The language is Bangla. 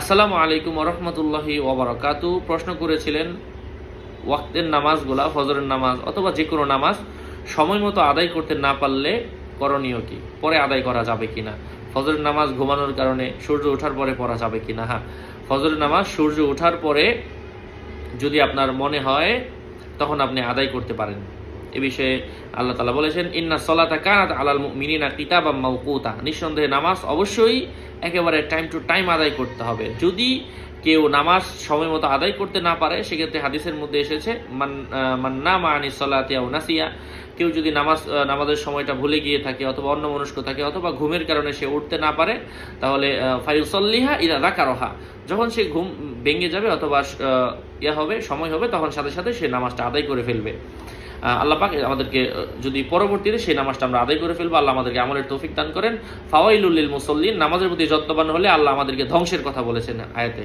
আসসালামু আলাইকুম রহমতুল্লাহি ওবরাকাতু। প্রশ্ন করেছিলেন, ওয়াক্তের নামাজগুলা ফজরের নামাজ, অথবা যে কোনো নামাজ, সময় মতো আদায় করতে না পারলে করণীয় কি? পরে আদায় করা যাবে কি না ফজরের নামাজ ঘুমানোর কারণে সূর্য ওঠার পরে পড়া যাবে কি না হ্যাঁ। ফজরের নামাজ সূর্য ওঠার পরে যদি আপনার মনে হয়, তখন আপনি আদায় করতে পারেন। এ বিষয়ে আল্লাহ তালা বলেছেন, ইন্না সলাতা কানাত আলাল মিনিনা কিতাব মাউকুতা নিঃসন্দেহে নামাজ অবশ্যই একেবারে টাইম টু টাইম আদায় করতে হবে। যদি কেউ নামাজ সময় মতো আদায় করতে না পারে, সেক্ষেত্রে হাদিসের মধ্যে এসেছে, মান মান্না মা আনি সলাতিয়া নাসিয়া। কেউ যদি নামাজ নামাজের সময়টা ভুলে গিয়ে থাকে অথবা অন্য মনস্ক থাকে অথবা ঘুমের কারণে সে উঠতে না পারে, তাহলে ফাইসল্লিহা ইরা রাকারহা যখন সে ঘুম ভেঙে যাবে অথবা ইয়া হবে, সময় হবে, তখন সাথে সাথে সে নামাজটা আদায় করে ফেলবে। আল্লাহ পাক আমাদেরকে যদি পরবর্তীতে সেই নামাজটা আমরা আদায় করে ফেলব, আল্লাহ আমাদেরকে আমলের তৌফিক দান করেন। ফাওয়াইলুল্লিল মুসল্লিন, নামাজের প্রতি যত্নবান হলে আল্লাহ আমাদেরকে ধ্বংসের কথা বলেছেন আয়াতে।